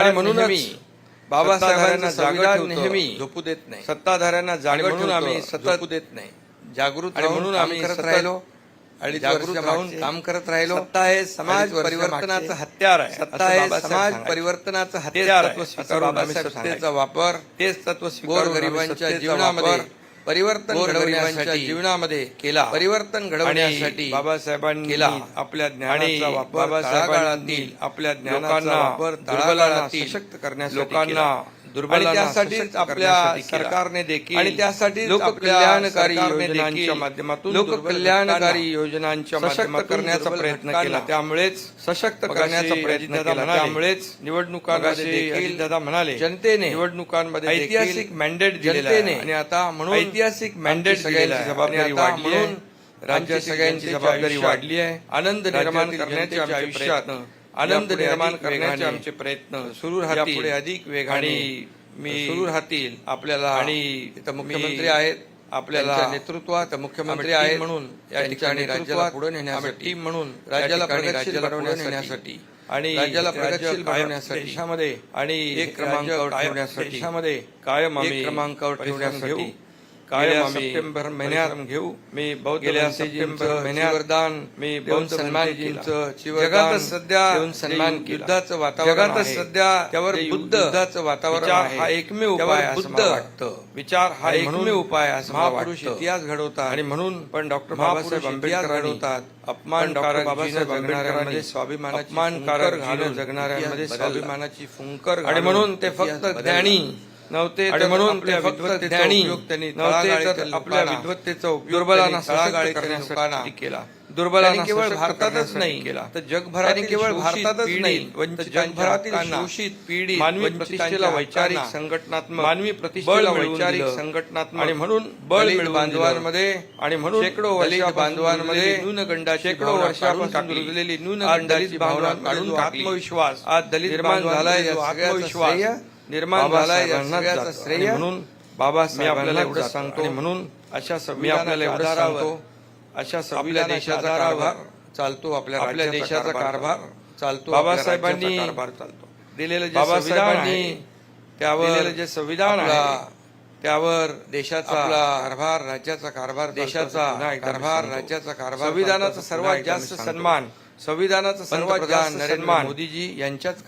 आणि म्हणूनच बाबासाहेबांना जागा जागा नेहमी झोपू देत नाही सत्ताधाऱ्यांना आणि म्हणून आम्ही आम्ही सतत देत नाही जागृत म्हणून आम्ही करत राहिलो आणि जागृत राहून काम करत राहिलो सत्ता हे समाज परिवर्तनाचं हत्यार आहे सत्ता हे समाज. परिवर्तनाचं हत्यार आहे आम्ही बाबासाहेब सत्तेचा. वापर तेच तत्व गोर आम्ही गरिबांच्या जीवनामध्ये परिवर्तन घडवण्यासाठी जीवनामध्ये केला. परिवर्तन घडवण्यासाठी बाबासाहेबांनी केला. आपल्या ज्ञानाचा वापर बाबासाहेबांनी आपल्या ज्ञानाचा वापर दुर्बलांना सशक्त करण्यासाठी लोकांना आणि त्यासाठीच आपल्या. सरकारने देखील आणि त्यासाठी लोककल्याणकारी योजनांच्या योजनांच्या माध्यमातून लोककल्याणकारी योजनांच्या सशक्त करण्याचा दुर्बल प्रयत्न केला. त्यामुळेच सशक्त करण्याचा प्रयत्न केला त्यामुळेच निवडणुकांमध्ये देखील अजितदादा म्हणाले. जनतेने निवडणुकांमध्ये ऐतिहासिक मॅन्डेट जनतेने आणि आता म्हणून ऐतिहासिक मॅन्डेट सगळ्यांची जबाबदारी वाढली आहे. राज्याची सगळ्यांची जबाबदारी वाढली आहे आनंद निर्माण करण्याचे आमचे आयुष्यात प्रयत्न आनंद निर्माण करण्याचे आमचे प्रयत्न सुरू राहतील. अधिक वेगाने आणि मी सुरू राहतील आपल्याला आणि मुख्यमंत्री आहेत आपल्याला नेतृत्वात मुख्यमंत्री आहेत team म्हणून या ठिकाणी राज्याला पुढे नेण्यासाठी टीम म्हणून राज्याला प्रगतशील बनवण्यासाठी आणि राज्याला राज्य प्रगतशील बनवण्यासाठी देशामध्ये आणि एक क्रमांकावर ठेवण्यासाठी देशामध्ये कायम क्रमांकावर ठेवण्यासाठी गेल्या सप्टेंबर महिन्यात घेऊ मी बौद्ध गेल्या सप्टेंबर महिन्यात मी बौद्ध सन्मान जगातच सध्या सन्मान. युद्धाचं वातावरण जगातच आहे, सध्या त्यावर युद्धाचं वातावरण. हा एकमेव उपाय बुद्ध वाटतं. विचार हा एकमेव उपाय असं महापुरुष. इतिहास घडवतात आणि म्हणून पण डॉक्टर बाबासाहेब इतिहास आंबेडकरांनी घडवतात. पण डॉक्टर बाबासाहेब आंबेडकरांमध्ये अपमानकारक फुंकर घालून जगणाऱ्यांमध्ये स्वाभिमानाची फुंकर आणि म्हणून ते फक्त. ज्ञानी नव्हते आणि म्हणून आपल्या फक्त विद्वत्तेचा ज्ञानी उपयोग नव्हते आपल्या विद्वत्तेचा दुर्बलांना करण्यासाठी केला. दुर्बलांना केवळ भारतातच नाही केला तर केवळ भारतातच नाही जगभरातील शोषित पीडित मानवी प्रतिष्ठेला वैचारिक संघटनात्मक मानवी प्रतिष्ठेला वैचारिक. संघटनात्मक आणि म्हणून बळ बांधवांमध्ये. आणि म्हणून शेकडो वर्षापासून बांधवांमध्ये रुजलेली न्यूनगंडाची शेकडो वर्षापासून. रुजलेली न्यूनगंडाची भावना काढून. आत्मविश्वास आज दलित निर्माण झाला या बांधवांमध्ये जो सगळ्याचा आत्मविश्वास निर्माण झाला सगळ्याचं. श्रेय म्हणून मी आपल्याला एवढं. सांगतो म्हणून अशा मी आपल्याला एवढं सांगतो अशा आपल्या देशाचा कारभार चालतो आपल्या आपल्या देशाचा कारभार चालतो बाबासाहेबांनी कारभार चालतो दिलेलं जे बाबासाहेबांनी त्यावर जे संविधान त्यावर देशाचा कारभार राज्याचा कारभार देशाचा कारभार. राज्याचा कारभार संविधानाचा. सर्वात जास्त. सन्मान संविधानाचा सर्वात जास्त नरेंद्र सन्मान मोदीजी यांच्याच